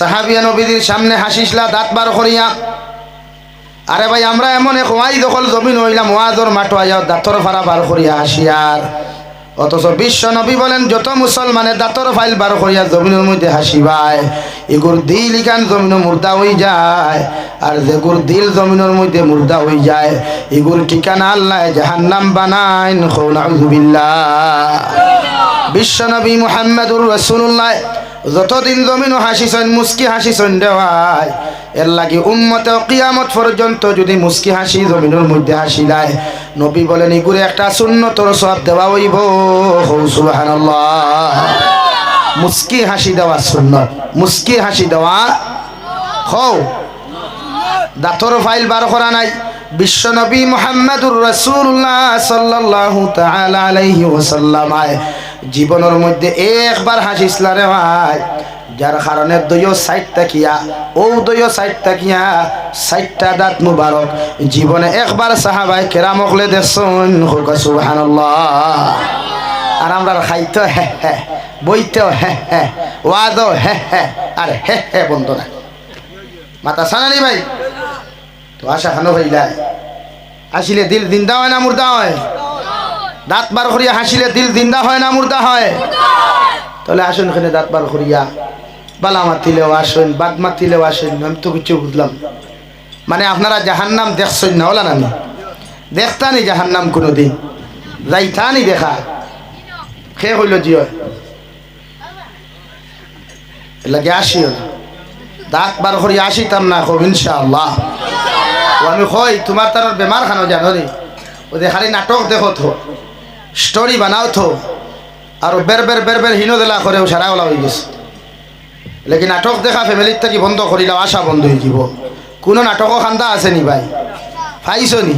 সাহাবিয়া নবীদের সামনে হাসিসলা, দাঁত বার করিয়া, আরে ভাই, আমরা এমন এক ওয়াই দখল জমিন হইলাম, ওয়াজর মাটো আয়া দাঁতর ফাড়া বার করিয়া হাসিয়ার অথচ বিশ্ব নবী বলেন, যত মুসলমানে দাঁতর ফাইল বার করিয়া জমিনের মধ্যে হাসি হাসিবায় এগুর দিল ইখান জমিন মুর্দা হয়ে যায়, আর যেগুর দিল জমিনের মধ্যে মুর্দা হয়ে যায় এগুর ঠিকানা আল্লাহ জাহান্নাম বানাইন খৌনাউজুবিল্লাহ বিশ্বনবী মুহাম্মদুর রসুল্লাহ যতদিন জমিন হাসিছেন মুস্কি হাসিছেন দেওয়ায় এর লাগি উম্মতে কিয়ামত পর্যন্ত যদি মুস্কি হাসি জমিনের মধ্যে হাসিলায় নবী বলেন, ইগুরে একটা শূন্যতর সব দেওয়া হইব। সুবহানাল্লাহ। মুস্কি হাসি দেওয়া সুন্নত, মুস্কি হাসি দেওয়া হও। দাঁতর ফাইল বার করা নাই। বিশ্বনবী মোহাম্মদুর রসুল্লাহ সাল্লাল্লাহু তাআলা আলাইহি ওয়াসাল্লাম জীবনের মধ্যে একবার হাসিসলা রে ভাই যার কারণে দইও সাইড তাকিয়া ও দইও সাইড তাকিয়া সাইডটা দাঁত মুবারক। জীবনে একবার সাহাবাই কেরাম কেরামকলে দেখছুন সুবহানাল্লাহ। আর আমরা খাইতো হ্যাঁ হে বইতেও হ্যাঁ হে, ওয়াদও, হে হে, আর হে হে, বন্ধ না মাতা সানানি ভাই? তো আশা খানো হইলাই আসিলে দিল দিন হয় না মুর্দা হয়? দাঁত বার করিয়া হাসিলে দিল দিন্দা হয় না মুর্দা হয়? তাহলে আসুন এখানে দাঁত বার করিয়া। বালা মাতিলেও আসুন, বাদ মাতিলেও আসুন, আমি তো কিছু বুঝলাম। মানে আপনারা জাহান্নাম দেখছেন না ওলা নানি দেখতানি জাহান্নাম কোনো দিন যাইতানি দেখা। খে হইল জিও? লাগে আসিও না দাঁত বার করিয়া আসিতাম না খুব ইনশাআল্লাহ। আমি কই, তোমার তার বেমার খানো জানো রে ও যে খালি নাটক দেখো তো। স্টোরি বানাও তো আর বের বের বের বের হিনো দেলা করে সারা ওলা হয়ে গেছে লেকিন নাটক দেখা ফ্যামিলির থেকে বন্ধ করিলাম আশা বন্ধ হয়ে যাব কোনো নাটকও খান্দা আছে নি ভাই পাইছো নি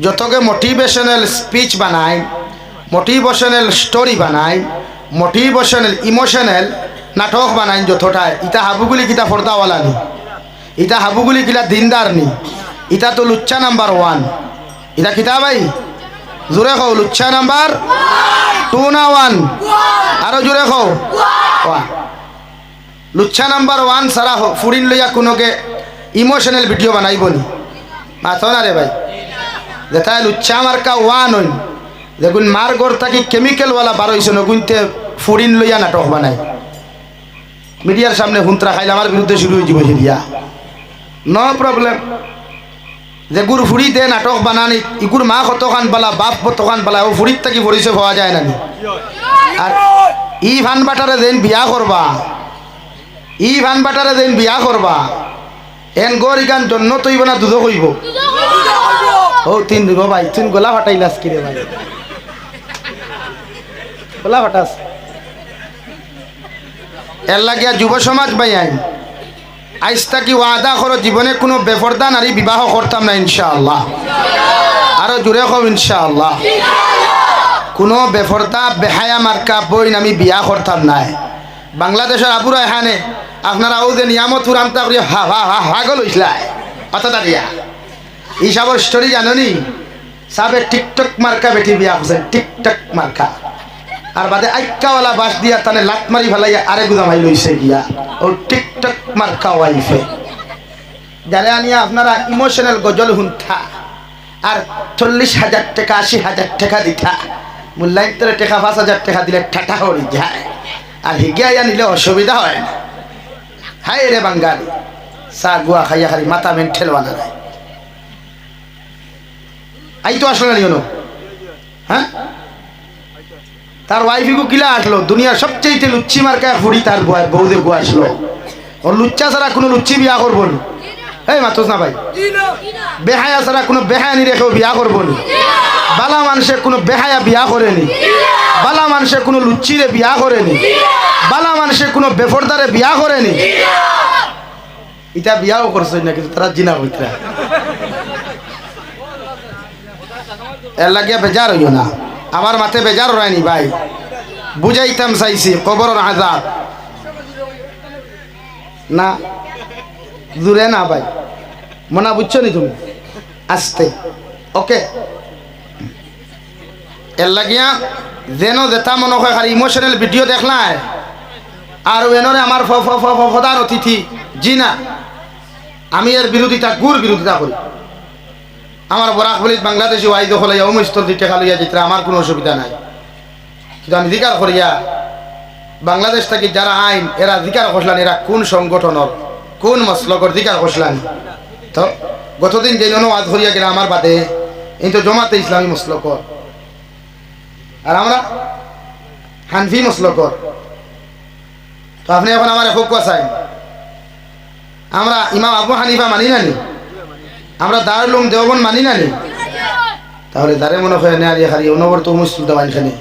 যতকে মোটিভেশনাল স্পিচ বানায় মোটিভেশনাল স্টোরি বানায় মোটিভেশনাল ইমোশনাল নাটক বানায় যতটা ইটা হাবুগুলি কিতা ফর্দাওয়ালা নি ইটা হাবুগুলি কিলা দিনদার নি ইটা তো লুচ্চা নাম্বার ওয়ান ইটা কিতা ভাই জোরে কও লুচ্চা নাম্বার? টু না ওয়ান? আরও জোরে কও। লুচ্চা নাম্বার ওয়ান সারা ফুরিন লইয়া কোনোকে ইমোশনাল ভিডিও বানাইব নি। মাথো না রে ভাই। যেটা লুচ্চা মার্কা ওয়ান হইন দেখুন মার গড় থাকি কেমিক্যালওয়ালা বার হয়েছে নগুনতে ফুরিন লইয়া নাটক বানাই মিডিয়ার সামনে হুন্তরা খাইলে আমার বিরুদ্ধে শুরু হয়ে যাব দিয়া। নো প্রবলেম যে গুর ফুড়ি দে নাটক বানানি, ইগুর মা কতখান বালা, বাপ কতখান বালা, ও ফুড়ির থাকি পরিচয় পাওয়া যায় না আর ই ভান বাটারে যেন বিয়া করবা ই ভান বাটারে যেন বিয়া করবা এন গর ইগান জন্য তৈব না দুধ কইব। ও তিন গো ভাই, তিন গোলা ফাটাইলাস কিরে ভাই। গোলা ফাটাস এর লাগিয়া যুব সমাজ ভাই আইন। আইস তাকি ওয়াদা করো, জীবনে কোনো বেপরদা নারী বিবাহ করতাম না, ইনশাআল্লাহ। আরও জুড়ে কম ইনশাআল্লাহ। কোনো বেফরদা বেহায়া মার্কা বই আমি বিয়া করতাম নাই। বাংলাদেশের আবুরা এখানে আপনারা ও যে নিয়ামত করি হা হা হা হাগল হইসলাই অতটা দিয়া। ইসাবর স্টোরি জাননি সাবে টিকটক মার্কা বেটি বিয়া করছেন, টিকটক মার্কা। আর বাদে আইকাওয়ালা বাস দিয়া তানে লাত মারি ফেলাইয়া আরে গুদামাই লইছে গিয়া। ও টিকটক আনিয়া আপনারা ইমোশনাল গজল হুন্থা আর চল্লিশ হাজার টাকা, আশি হাজার টাকা দিতা মূল্যায়িতরে টাকা, পাঁচ হাজার টাকা দিলে ঠাটা যায়। আর হিগিয়া নিলে অসুবিধা হয় না। হাই রে বাঙ্গালি চা গুয়া খাইয়া খালি মাথা মেন ঠেলবানা নাই আই তো আসলো না হ্যাঁ তার ওয়াইফিকু কিলা আসলো? দুনিয়ার সবচেয়ে লুচ্ছি মার্কা ফুড়ি তার বউ- বউদের গু আসলো। ও লুচ্চা ছাড়া কোনো লুচ্ছি বিয়া করব না এই মাতুস না ভাই বেহায়া ছাড়া কোনো বেহায়া নি রেখেও বিয়া করব না বালা মানুষে কোনো বেহায়া বিয়া করেনি বালা মানুষে কোনো লুচ্চিরে বিয়া করেনি বালা মানুষে কোনো বেফরদারে বিয়া করেনি ইটা বিয়াও করছে না কিন্তু তারা জিনা হইতরা এর লাগিয়া বেজার হইও না আমার মাথে বেজার হয়নি ভাই বুঝাইতাম চাইছি কবরের আজাব না, দূরে না ভাই। মনা বুঝছ নি তুমি? আসতে। ওকে এর লাগিয়া যেন যেটা মনে হয় খালি ইমোশনাল ভিডিও দেখলাই। আর এনরে আমার প্রধান অতিথি। জি না। আমি এর বিরোধিতা গুর বিরোধিতা করি আমার বরাক বলিত বাংলাদেশি ওয়াই দখল অমস্তর দিতে খালিয়া যেতে আমার কোনো অসুবিধা নাই। কিন্তু আমি জিকার করিয়া বাংলাদেশ থেকে যারা আইন, এরা জিকার করলান এরা কোন সংগঠনের, কোন মসলকর জিকার করলান তো গতদিন যে ওয়াজ করিয়া গেলে আমার বাদে কিন্তু তো জমাতে ইসলামী মসলকর। আর আমরা হানফি মসলকর। তো আপনি এখন আমার খুব চাই আমরা ইমাম আবু হানিফা মানি নানি আমরা দারুলুম দেওবন মানি নানি তাহলে দারে মনে হয় না আলিয়া খালি অনবরত মুসলিম দেওয়ান খানে।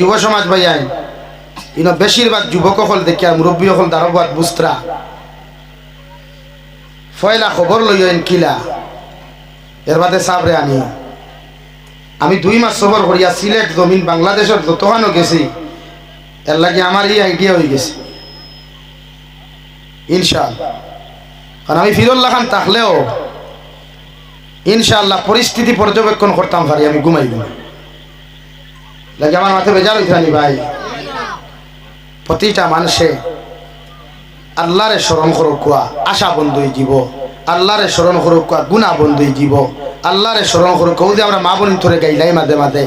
যুব সমাজ ভাই আইন। ইনো বেশিরভাগ যুবক হল দেখিয়া মুরব্বী হল দারবাদ বুস্ত্রা। ফয়লা খবর লইয়েন কিলা। এর বাদে সাবরে আনি। আমি দুই মাস সফর করিয়া সিলেট জমিন বাংলাদেশের যতখানো গেছি, এর লাগে আমার এই আইডিয়া হয়ে গেছে। ইনশাআল্লাহ। কারণ আমি ফিরুল্লাহ খান থাকলেও ইনশাআল্লাহ পরিস্থিতি পর্যবেক্ষণ করতাম পারি আমি ঘুমাই ঘুমাই লাগে আমার মাথায় বেজার হইতে ভাই। প্রতিটা মানুষে আল্লাহরে স্মরণ করুক কুয়া, আশা বন্ধুই জীব। আল্লাহরে স্মরণ করুক কুয়া গুণা বন্ধুই জীব। আল্লাহরে স্মরণ করুক কৌ যে আমরা মা বোন ধরে গাইলাই মাঝে মাঝে।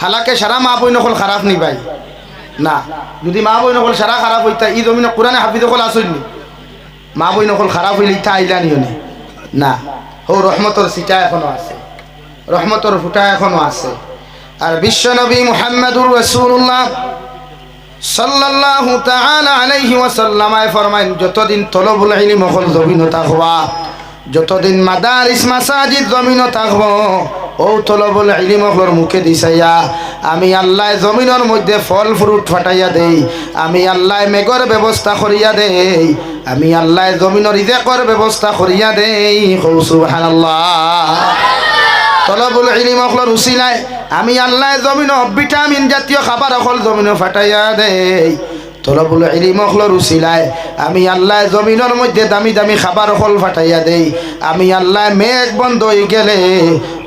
হালাকে সারা মা বই নকল খারাপ নি ভাই? না। যদি মা বই নকল সারা খারাপ হইতা ই জমিনে কোরআনে হাফিজ কল আসইনি মা বই নকল খারাপ হইলে ইটা আইলা নিও নি? না। হৌ, রহমতর সিটা এখনও আছে। রহমতর ফুটা এখনও আছে। আর বিশ্বনবী মুহাম্মদুর রসুল্লাহ সাল্লাল্লাহু তাআলা আলাইহি ওয়াসাল্লামায় ফরমাইন, যতদিন তলবুল ইলম হল, জমিন থাকবা যতদিন মাদারিস মাসাজিদ জমিন থাকব ও তলবুল ইলম হলর মুখে দিছাইয়া, আমি আল্লাহ জমিনের মধ্যে ফল ফ্রুট ফাটাইয়া দেই, আমি আল্লাহ মেঘর ব্যবস্থা করিয়া দেই, আমি আল্লাহ জমিনের ইজেকর ব্যবস্থা করিয়া দেই। সুবহানাল্লাহ। তলবুল ইলিম অকলর উচিলায় আমি আল্লাহ জমিন ভিটামিন জাতীয় খাবার অকল জমিন ফাটাইয়া দেই। তলবুল ইলিম অকলর উচিলায় আমি আল্লাহ জমিনের মধ্যে দামি দামি খাবার অকল ফাটাইয়া দেই। আমি আল্লাহ মেঘ বন্ধ হয়ে গেলে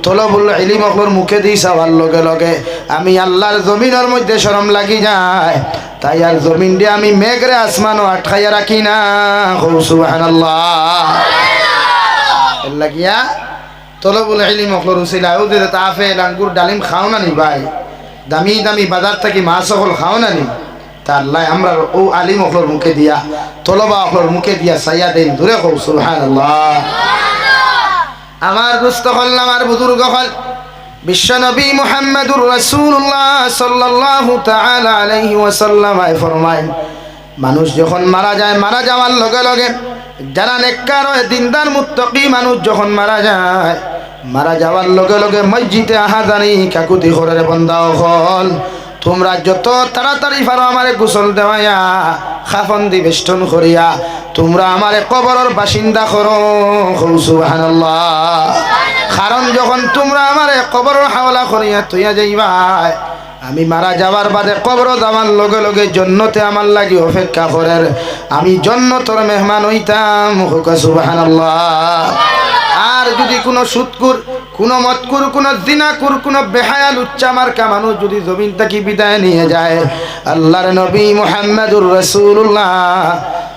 তলবুল ইলিম অকলর মুখে দিই চাওয়ার লগে লগে। আমি আল্লাহর জমিনের মধ্যে সরম লাগি যায়। তাই আর জমিন দিয়ে আমি মেঘরে আসমানও আটকাইয়া রাখি না। সুবহানাল্লাহ। এর লাগিয়া তলবুল ইলিম অখলর উচিলা যে তাফেল আঙ্গুর ডালিম খাও না নি ভাই? দামি দামি বাজার থেকে মাছ অকল খাও না নি? তার লাই আমরা ও আলিম অখলর মুখে দিয়া, তলবা অখলর মুখে দিয়া সাইয়া দেন দূরে কৌ সুবহানাল্লাহ। আমার দুস্থ হল আমার বুজুর্গ হল বিশ্বনবী মুহাম্মদুর রাসূলুল্লাহ সাল্লাল্লাহু তাআলা আলাইহি ওয়াসাল্লাম আয় ফরমায়, মানুষ যখন মারা যায়, মারা যাওয়ার লগে লগে যারা নেককার হয়, দিনদার, মুত্তকি মানুষ যখন মারা যায়, মারা যাওয়ার লগে লগে মসজিদে আহাদানি কাকুতি ঘরের বন্ধা হল। তোমরা যত তাড়াতাড়ি পারো আমারে গোসল দেওয়াইয়া, খাফন দি বেষ্টন করিয়া, তোমরা আমারে কবরের বাসিন্দা করো। সুবহানাল্লাহ। কারণ যখন তোমরা আমারে কবরের হাওলা করিয়া তুইয়া যাইবাই আমি মারা যাওয়ার বাদে কবর দামার লগে লগে জন্নতে আমার লাগি অপেক্ষা করের। আমি জন্নতর মেহমান হইতাম আর যদি কোনো সুৎকুর, কোনো মতকুর কোনো দিনাকুর কোনো বেহায়াল উচ্চামার কামানো যদি জমিন থেকে বিদায় নিয়ে যায়, আল্লাহর নবী মুহাম্মদুর রাসূলুল্লাহ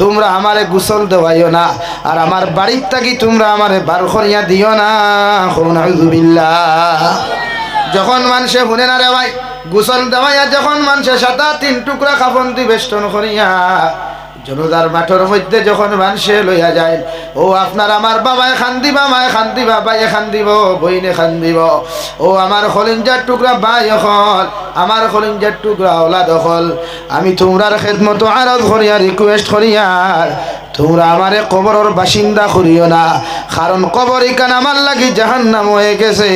তোমরা আমারে গোসল দেওয়াইও না, আর আমার বাড়ির থাকি তোমরা আমারে বার করিয়া দিও না যখন মানুষে শুনে না রে ভাই, গোসল দেওয়াইয়া যখন মানুষে সাদা তিন টুকরা খাবন দি করিয়া জনদার মাঠের মধ্যে যখন মানুষে লইয়া যায়, ও আপনার আমার বাবায় খান দিবা মায় খান দিবা বাইয়ে খান দিব, বইনে খান দিব। ও আমার খলিঞ্জার টুকরা বাই হল আমার খলিঞ্জার টুকরা ওলা দখল আমি তোমরার খেদমতো আরজ করিয়া রিকোয়েস্ট করিয়ার তোমরা আমারে কবরের বাসিন্দা করিও না, কারণ কবর ইকান আমার লাগি জাহান্নাম হয়ে গেছে।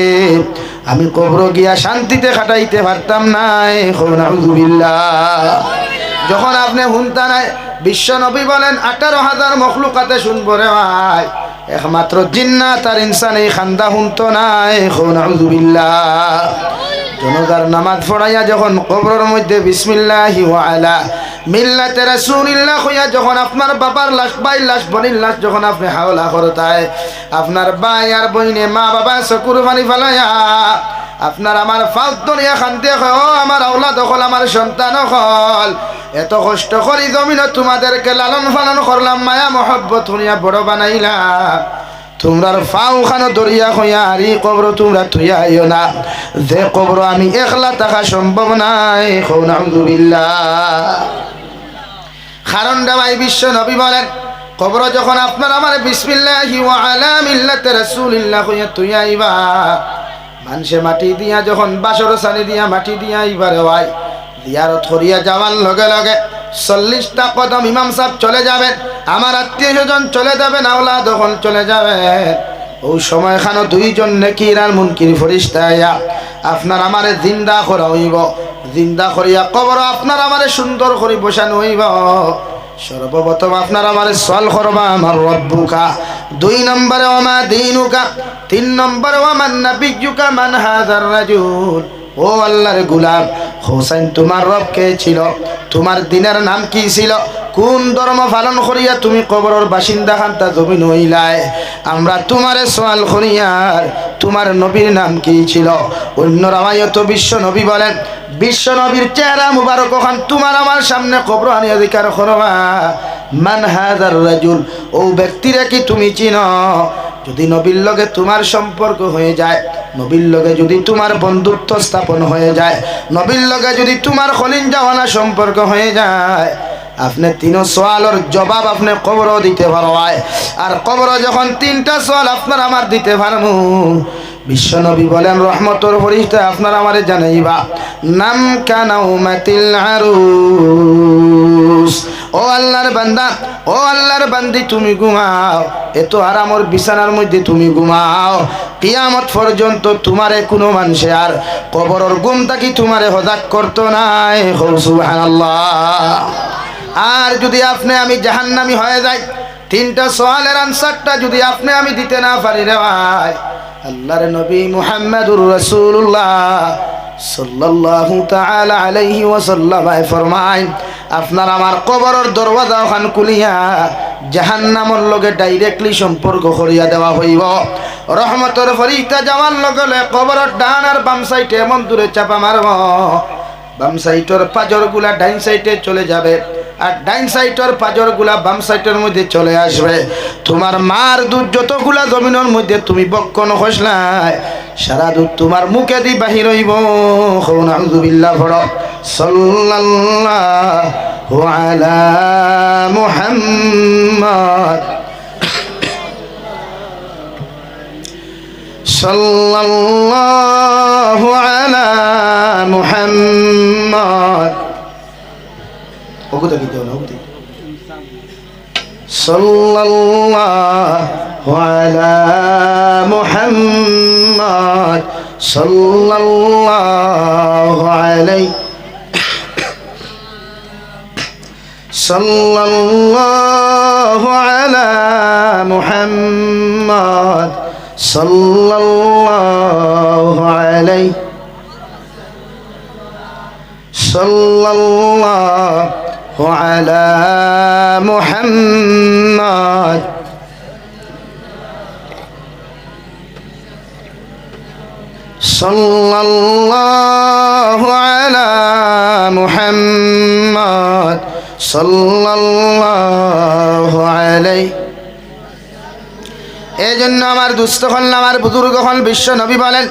আমি কবর গিয়া শান্তিতে কাটাইতে পারতাম নাই নাউজুবিল্লাহ যখন আপনি নাই বিশ্ব নবী বলেন, আঠারো হাজার মখলুকাতে শুনব রে ভাই। একমাত্র জিন্নাত আর ইনসান এই খান্দা হুনতো নাই নাউজুবিল্লাহ। জনতার নামাজ পড়াইয়া যখন কবরের মধ্যে বিসমিল্লাহি ওয়া আলা মিল্লাতে রাসূলিল্লাহ হইয়া যখন আপনার বাবার লাশ বাই লাশ, বনির লাশ যখন আপনি হাওলা করতায়, আপনার ভাই আর বইনে মা বাবা চকুর পানি ফেলাইয়া, আপনার আমার ফালতনিয়া খান্তে ও আমার আওলাদ হল, আমার সন্তান হল এত কষ্ট করি জমিন তোমাদেরকে লালন পালন করলাম, মায়া মহব্বত হইয়া বড় বানাইলা। তোমরার ফাও খানো দরিয়া হইয়া এই কবর তোমরা থুইয়া আইও না। যে কবর আমি একলা থাকা সম্ভব নাই নাউজুবিল্লাহ। কারণ ভাই বিশ্ব নবী বলেন, কবর যখন আপনার আমার বিসমিল্লাহি ওয়া আলা মিল্লাতি রাসূলিল্লাহ হইয়া তুই আইবা, মানুষে মাটি দিয়া যখন বাসর সানি দিয়া মাটি দিয়া আইবার হয় জিয়ারত করিয়া যাওয়ার লগে লগে চল্লিশটা কদম ইমাম সাহেব চলে যাবেন, আমার আত্মীয় স্বজন চলে যাবেন আওলা তখন চলে যাবেন। ওই সময় খানো দুইজন নেকির আর মুনকির ফরিস্তা আইয়া আপনার আমারে জিন্দা করা হইব, জিন্দা করিয়া কবর আপনার আমারে সুন্দর করে বসানো হইব। সর্বপ্রথম আপনার আমার সল করবা আমার রব্বুকা, দুই নম্বরে ওমা দিনুকা, তিন নম্বরে ওমান নাবিজুকা মান হাজার রাজুল। ও আল্লাহর গুলাম হোসেন তোমার রব কে ছিল? তোমার দিনের নাম কি ছিল? কোন ধর্ম পালন করিয়া তুমি কবরের বাসিন্দা খান্তা জমিন হইলায় আমরা তোমারে সোয়াল করিয়ার তোমার নবীর নাম কি ছিল? অন্য রামায়ত বিশ্ব নবী বলেন, বিশ্ব নবীর চেহারা মুবারক খান তোমার আমার সামনে কবর আনি অধিকার করবা। মান হাজার রাজুল, ও ব্যক্তিরা কি তুমি চিনো? যদি নবীর লগে তোমার সম্পর্ক হয়ে যায়, নবীর লগে যদি তোমার বন্ধুত্ব স্থাপন হয়ে যায়, নবীর লগে যদি তোমার খলিন জাওয়ানা সম্পর্ক হয়ে যায়, আপনি তিন সোয়ালের জবাব আপনি কবরও দিতে পারবায় আর কবর যখন তিনটা সোয়াল আপনার আমার দিতে পারব বিশ্বনবী বলেন, রহমতর ফরিস্তা আপনার আমারে জানাইবা, নাম কানাউ মাতিল আরুস ও আল্লাহর বান্দা, ও আল্লাহর বান্দি, তুমি ঘুমাও। এত আরামর বিছানার মধ্যে তুমি ঘুমাও। কিয়ামত পর্যন্ত তোমারে কোনো মানুষে আর কবরর গুম থাকি তোমারে হজাক করতো নাই? সুবহানাল্লাহ। আর যদি আপনি আমি জাহান্নামি হয়ে যাই, তিনটা সোয়ালের আনসারটা যদি আপনি আমি দিতে না পারি রে ভাই, আল্লাহর নবী মুহাম্মদুর রাসূলুল্লাহ সাল্লাল্লাহু তাআলা আলাইহি ওয়াসাল্লাম ফরমায় আপনার আমার কবরের দরওয়াজা ওখান খুলিয়া জাহান্নামর লগে ডাইরেক্টলি সম্পর্ক করিয়া দেওয়া হইব। রহমতর ফরিস্তা যাওয়ার লগে কবরের ডান আর বাম সাইডে এমন দূরে চাপা মারব। বাম সাইডের পাজরগুলা ডাইন সাইডে চলে যাবে আর ডাইন সাইডের পাজরগুলা বাম সাইডের মধ্যে চলে আসবে। তোমার মার দুধ যতগুলা জমিনের মধ্যে তুমি বক্ষণ খসলাই সারা দুধ তোমার মুখে দি বাহির হইব নাউজুবিল্লাহ পড়। সাল্লাল্লাহু আলা মুহাম্মদ। সাল্লাল্লাহু আলা মুহাম্মদ। ওগুলো কি দেও না ওগুলো সাল্লাল্লাহু আলা মুহাম্মদ সাল্লাল্লাহু আলাইহি সাল্লাল্লাহু আলা মুহাম্মদ সাল্লাল্লাহু আলাইহি সাল্লাল্লাহু সাল্লাল্লাহু আলা মুহাম্মদ সাল্লাল্লাহু আলাইহি। এই জন্য আমার দুস্থ হল আমার বুজুর্গ হল বিশ্ব নবী বলেন,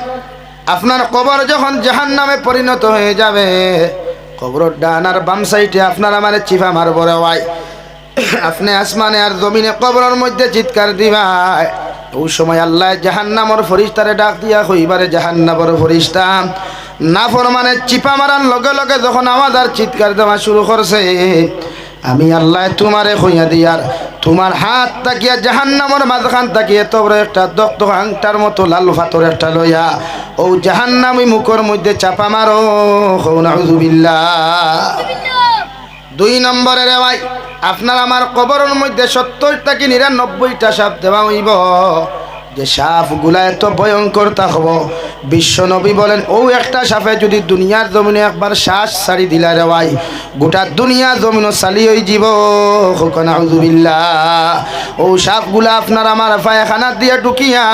আপনার কবর যখন জাহান নামে পরিণত হয়ে যাবে কবর ডান আর বাম সাইডে আপনার আমার চিফা মার বড় হয় আপনি আসমানে আর জমিনে কবরের মধ্যে চিৎকার দিবাই। ওই সময় আল্লাহ জাহান্নামর ফরিস্তারে ডাক দিয়া হইবারে জাহান্নামর ফরিস্তা না ফরমানে চিপা মারার লগে লগে যখন আওয়াজ আর চিৎকার দেওয়া শুরু করছে আমি আল্লাহ তোমারে হইয়া দিয়ার তোমার হাত তাকিয়া জাহান্নামর মাঝখান তাকিয়ে তোর একটা দক্ত আংটার মতো লাল ফাতর একটা লইয়া ও জাহান্নামি মুখর মধ্যে চাপা মারো হৌ নাউজুবিল্লাহ। দুই নম্বরে রে ভাই আপনার আমার কবরের মধ্যে সত্তর থেকে নিরানব্বইটা সাপ দেওয়া হইব? যে সাপগুলা এত ভয়ঙ্কর থাকব বিশ্ব নবী বলেন, ও একটা সাপে যদি দুনিয়ার জমিনে একবার শ্বাস ছাড়ি দিলা রে ভাই, গোটা দুনিয়া জমিনও চালি হয়ে যাব। হুকনাউজুবিল্লাহ ও সাপগুলা আপনার আমার পায়খানা দিয়ে ঢুকিয়া,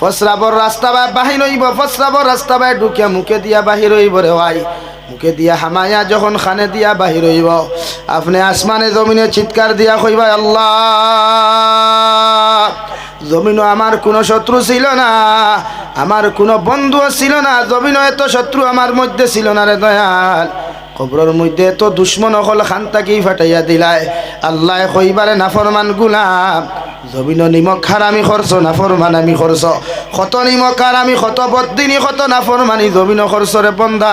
ফসরাবর রাস্তা বা বাহির হইব, ফসরাবর রাস্তা বাই ঢুকিয়া মুখে দিয়া বাহির হইব রে ভাই। মুখে দিয়া হামায়া যখন খানে দিয়া বাহির হইব, আপনি আসমানে জমিনে চিৎকার দিয়া কইবা আল্লাহ, জমিনও আমার কোনো শত্রু ছিল না, আমার কোনো বন্ধুও ছিল না, জমিনও এত শত্রু আমার মধ্যে ছিল না রে দয়াল। কবরের মধ্যে এত দুশ্মন হল খান তাকেই ফাটাইয়া দিলাই আল্লাহ কইবারে, নাফরমান গুলাম জমিন নিমক খার আমি খরচ, নাফরমান আমি খরচ। কত নিমক খার আমি কত বদিনী কত নাফরমানি জমিন খরচরে বন্দা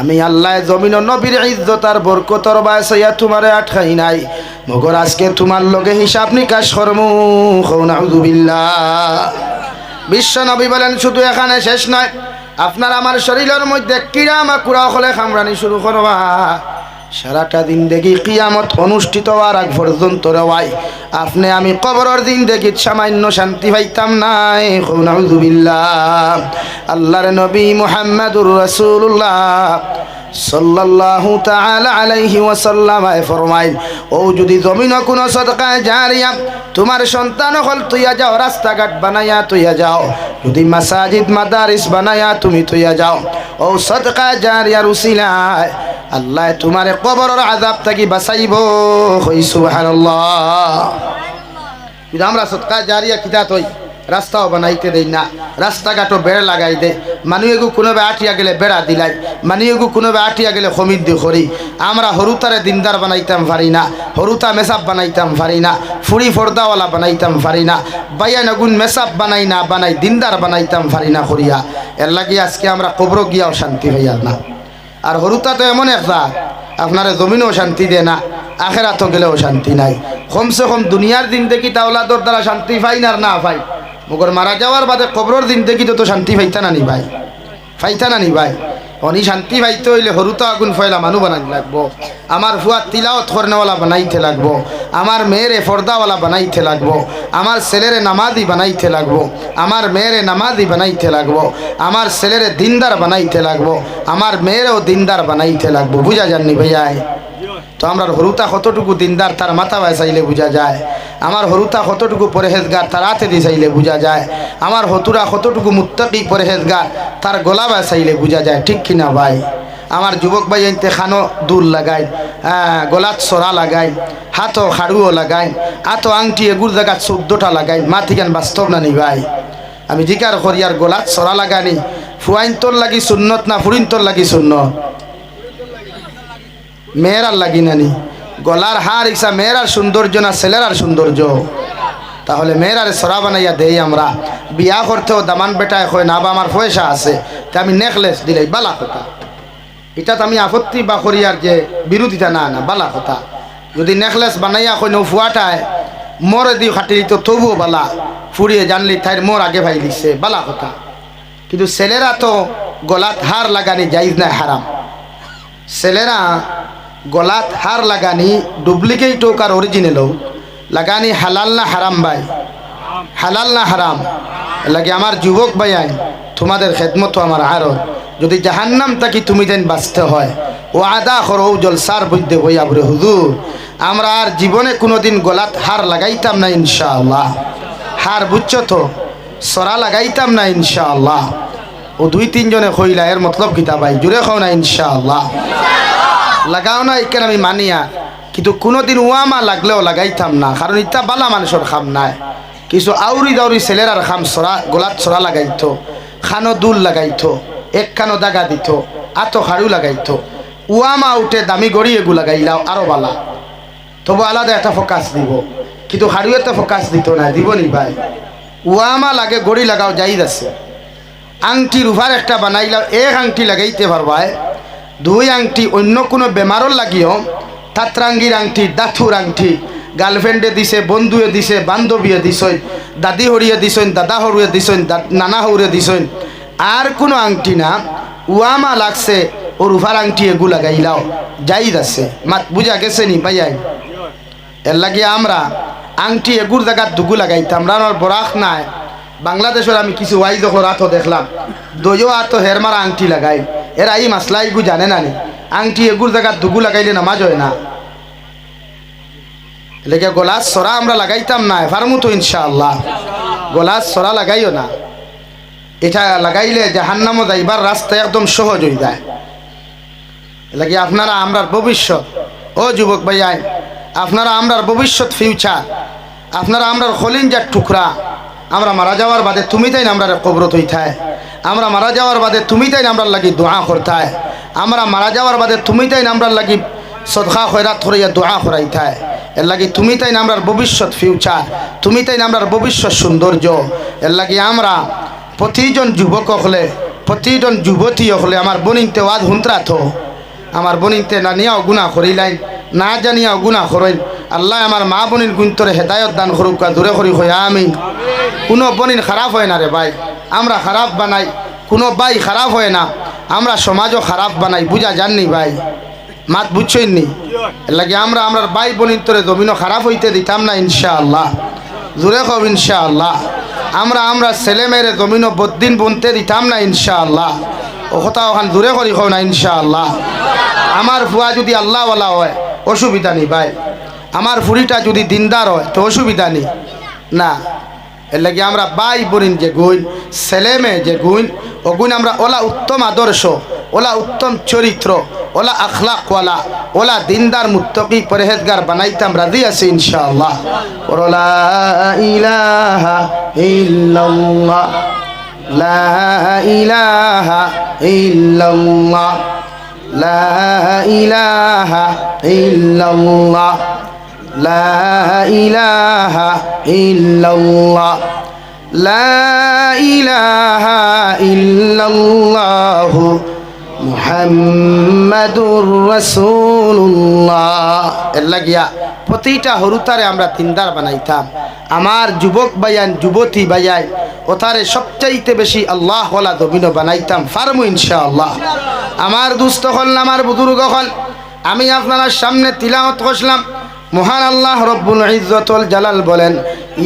আমি আল্লাহ জমিন নবীর ইজ্জত আর বরকতর বায়সাইয়া তোমারে আটকাই নাই। মগর আজকে তোমার লগে হিসাব নিকাশ কর্ম বিশ্ব নবী বলেন, শুধু এখানে শেষ নয়, আপনার আমার শরীরের মধ্যে কিরা মাকুড়া হলে খামরানি শুরু করবা। সারাটা দিন দেখি কিয়ামত অনুষ্ঠিত হওয়ার আগ পর্যন্ত রেওয়াই। আপনি আমি কবরের দিন দেখি সামান্য শান্তি পাইতাম নাই নাউজুবিল্লাহ আল্লাহর নবী মুহাম্মাদুর রাসূলুল্লাহ যদি জমিন জারিয়া হল রাস্তাঘাট বানাইয়া যদি মাদারিস বানাইয়া তুমি তুইয়া যাও। ও সদকায় জারিয়ার উসিলায় আল্লাহ তোমারে কবরের আজাব থাকি হই কিন্তু আমরা সৎকার জারিয়া কিতা তৈ রাস্তাও বানাইতে দেই না। রাস্তাঘাটও বেড়া লাগাই দে। মানুষেগু কোনোবে আটিয়া গেলে বেড়া দিলাই। মানুষেগু কোনোবে আটিয়া গেলে খমিদ দি করি আমরা হরুতারে দিনদার বানাইতাম পারি না। হরুতা মেসাব বানাইতাম পারি না। ফুড়ি ফর্দাওয়ালা বানাইতাম পারি না। বাইয়া নগুন মেসাব বানাই না বানাই, দিনদার বানাইতাম পারি না করিয়া। এর লাগি আজকে আমরা কবর গিয়াও শান্তি হইয়া না। আর হরুতা তো এমন একটা আপনারা জমিনও শান্তি দেয় না আখেরাতো গেলেও শান্তি নাই। কমসে কম দুনিয়ার দিন দেখি তাওলাদর দ্বারা শান্তি পাই না না পাই। মগর মারা যাওয়ার বাদে কবরের দিন দেখি তো শান্তি পাইতা না ভাই পাইতা না নি ভাই। অনি শান্তি পাইতে হইলে হরুতা আগুন ফয়লা মানুষ বানাই লাগবো। আমার ফুয়া তিলাও করনেওয়ালা বানাইতে লাগবো। আমার মেয়েরে ফর্দাওয়ালা বানাইতে লাগবো। আমার ছেলেরে নামাজি বানাইতে লাগবো। আমার মেয়েরে নামাজি বানাইতে লাগবো। আমার ছেলেরে দিনদার বানাইতে লাগবো। আমার মেয়েরেও দিনদার বানাইতে লাগবো। বুঝা যাননি ভাইয়াই তো আমরা হরুতা কতটুকু দিনদার তার মাথা বায় চাইলে বোঝা যায়। আমার হরুতা কতটুকু পরেহেজগার তার হাতে দিয়ে চাইলে বোঝা যায়। আমার হতুরা কতটুকু মুত্তাকি পরেহেজগার তার গলা বায় চাইলে বোঝা যায়, ঠিক কিনা ভাই? আমার যুবক ভাই আনতে খানো দূর লাগাই হ্যাঁ গলাত সরা লাগাই হাতও খাড়ুও লাগাই হাতও আংটি এগুর জায়গা চোদ্দটা লাগাই মা ঠিকান বাস্তব না নি ভাই? আমি জিকার করি আর গলাত সরা লাগানি ফুয়াইন তোর লাগি সুন্নত না ফুরিন তোর লাগি সুন্নত? মেয়েরার লাগি নানি গলার হার ইসা মেয়েরার সৌন্দর্য না ছেলেরার সৌন্দর্য? তাহলে মেয়েরারে সরা বানাইয়া দেই আমরা। বিয়া করতেও দামান বেটায় হয় না বা আমার পয়সা আছে, তা আমি নেকলেস দিলাই, বালা কথা। এটা আমি আপত্তি বা করি আর যে বিরোধিতা না না, বালা কথা। যদি নেকলেস বানাইয়া কই নৌ ফুয়াটায়, মরে দিও খাটি তো তবুও বালা। ফুরিয়ে জানলি, তাইর মোর আগে ভাই দিছে বালা কথা। কিন্তু ছেলেরা তো গলাত হার লাগানি যাইজ না, হারাম। ছেলেরা গলাত হার লাগানি ডুপ্লিকেট হোক আর অরিজিনাল লাগানি হালাল না হারাম ভাই? হালাল না হারাম? লাগে আমার যুবক ভাই আই তোমাদের খেদমত আমার আরও। যদি জাহান্নাম তাকি তুমি দেন বাঁচতে হয়। ও আদা করো জলসার বৈদ্য বইয়া বলে হুজুর। আমরা আর জীবনে কোনোদিন গলাত হার লাগাইতাম না, ইনশাআল্লাহ। হার বুঝছ তো? সরা লাগাইতাম না, ইনশাআল্লাহ। ও দুই তিনজনে কইলা, এর মতলব কিতা ভাই? জুড়ে খাও না, ইনশাআল্লাহ। লাগাও না এখানে আমি মানিয়া। কিন্তু কোনোদিন ওয়ামা লাগলেও লাগাইতাম না, কারণ ইটা বালা মানুষের খাম নাই। কিছু আউরি দাউরি ছেলেরার খাম সরা গোলাত সরা লাগাইতো, খানো দুল লাগাইতো, এক খানো দাগা দিত, আতো খাড়ু লাগাইতো। ওয়ামা উঠে দামি গড়ি এগু লাগাইলাও, আরও বালা। তবু আলাদা একটা ফোকাস দিব। কিন্তু হাড়ু এত ফোকাস দিত না, দিব নি ভাই। ওয়ামা লাগে গড়ি লাগাও যাইদ আছে। আংটি রুফার একটা বানাইলাও, এক আংটি লাগাইতে পারবায় দুই আংটি অন্য কোনো বেমারও লাগিও তাত্রাঙ্গির আংটি দাথুর আংটি গার্লফ্রেন্ডে দিছে, বন্ধুয়ে দিছে, বান্ধবীয়ে দিছই দাদি হরিয়ে দিছইন দাদা হরুয়ে দিছইন নানা হরুয়ে দিছইন আর কোনো আংটি না। উয়ামা লাগছে ও রুফার আংটি এগু লাগাইলাও যাই আছে। মাত বুঝা গেছে নি, পাইয়াই? এর লাগে আমরা আংটি এগুর জায়গার দুগু লাগাইতাম রানোর বরাক নাই। বাংলাদেশের আমি কিছু ওয়াই যখন রাতো দেখলাম। দইও আতো হেরমার আংটি লাগাই। এরা এই মাসলা এগু জানে না নি। আংটি এগুর জায়গার দুগু লাগাইলে নামাজ হয় না। লেগে গোলাস সরা আমরা লাগাইতাম না ফার্মু তো ইনশাআল্লাহ। গোলাস সরা লাগাইও না। এটা লাগাইলে জাহান্নামও যাইবার রাস্তা একদম সহজ হয়ে যায়। লাগে আপনারা আমরার ভবিষ্যৎ। ও যুবক ভাইয়াই আপনারা আমরার ভবিষ্যৎ ফিউচার আপনারা আমরার খলিঞ্জার টুকরা। আমরা মারা যাওয়ার বাদে তুমি তাই আমরা কবরত হইতায় আমরা মারা যাওয়ার বাদে তুমি তাই আমরা লাগি দোয়া করতায় আমরা মারা যাওয়ার বাদে তুমি তাই আমরা লাগি সদখা খয়রাত করিয়া দোয়া করাইতায় এর লাগি তুমি তাই আমরার ভবিষ্যৎ ফিউচার তুমি তাই আমরার ভবিষ্যৎ সৌন্দর্য। এর লাগি আমরা প্রতিজন যুবক হলে, প্রতিজন যুবতী হলে আমার বনিনতে ওয়াদ হুন্তরা থো আমার বনিনতে না নিয়াও গুণা করিলাইন, না জানিয়াও গুণা করেন আল্লাহ আমার মা বনির গুন্তরে হেদায়ত দান করুক দূরে করি হয়ে আমি কোনো বনিন খারাপ হয় না রে ভাই। আমরা খারাপ বানাই, কোনো ভাই খারাপ হয় না। আমরা সমাজও খারাপ বানাই, বুঝা জাননি ভাই? মাত বুঝছই নি? এর লাগে আমরা আমরা ভাই বনির তোরে জমিনও খারাপ হইতে দিতাম না, ইনশাআল্লাহ। জোরে কব ইনশাআল্লাহ। আমরা আমরা ছেলে মেয়েরে জমিনও বদিন বুনতে দিতাম না, ইনশাআল্লাহ। ও কথা ওখান দূরে করি খাও না, ইনশাআল্লাহ। আমার ফুয়া যদি আল্লাহওয়ালা হয়, অসুবিধা নেই ভাই। আমার ফুরিটা যদি দিনদার হয়, তো অসুবিধা নেই না। এর লাগে আমরা বাই বরিন যে গুণ, ছেলে মেয়ে যে গুণ, ও গুণ আমরা ওলা উত্তম আদর্শ, ওলা উত্তম চরিত্র, ওলা আখলা আখলাকওয়ালা, ওলা দিনদার মুত্তকি পরহেজগার বানাইতাম, রাজি আছে ইনশাআল্লাহ। ইলাহা লা ইলাহা ইল্লাল্লাহ, লা ইলাহা ইল্লাল্লাহ। লা ইলাহা ইল্লাল্লাহ। লা ইলাহা ইল্লাল্লাহ মুহাম্মাদুর রাসূলুল্লাহ। এর লাগিয়া প্রতিটা হরুতারে আমরা তিনদার বানাইতাম। আমার যুবক বায়ান যুবতী বায়ান ওতারে সবচাইতে বেশি আল্লাহ হলা দবিন বানাইতাম ইনশা ইনশাআল্লাহ। আমার দুস্থ হল আমার বুজুর্গ হল। আমি আপনার সামনে তিলাওয়াত করলাম মহান আল্লাহ রব্বুল ইজ্জতুল জালাল বলেন,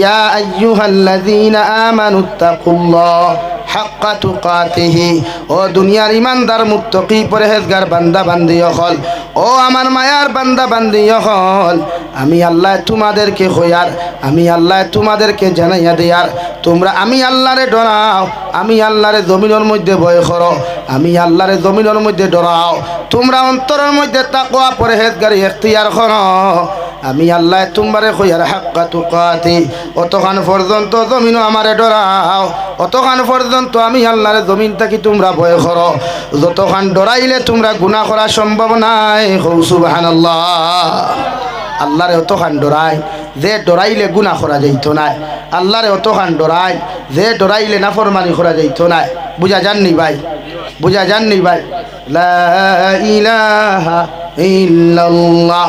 ইয়া আইয়ুহাল্লাযীনা আমানুত্তাকুল্লাহ হাক্কা তুকাতিহি। ও দুনিয়ার ইমানদার মুত্তকি, পরহেজগার বান্দা বান্দি হল ও আমার মায়ার বান্দা বান্দি হল আমি আল্লাহ তোমাদেরকে হইয়ার আমি আল্লাহ তোমাদেরকে জানাইয়া দিয়ার। তোমরা আমি আল্লাহরে ডরাও, আমি আল্লাহরে জমিনের মধ্যে ভয় করো, আমি আল্লাহরে জমিনের মধ্যে ডরাও। তোমরা অন্তরের মধ্যে তাকোয়া পরহেজগারি এখতিয়ার করো। আমি আল্লাহ তোমারে কইয়ার হাক্কা তুকাতি। অতখান পর্যন্ত জমিনও আমারে ডরাও। অতখান পর্যন্ত আমি আল্লাহরে জমিন থাকি তোমরা ভয় করো। যতখান ডরাইলে তোমরা গুণা করা সম্ভব নাই। হৌ সুবাহান আল্লাহ আল্লাহরে অতখান ডরাই, যে ডরাইলে গুণা করা যাইতো নাই। আল্লাহরে অতখান ডরাই, যে ডরাইলে নাফরমানি করা যাইতো নাই। বুঝা যাননি ভাই? বুঝা যাননি ভাই? লা ইলাহা ইল্লাল্লাহ।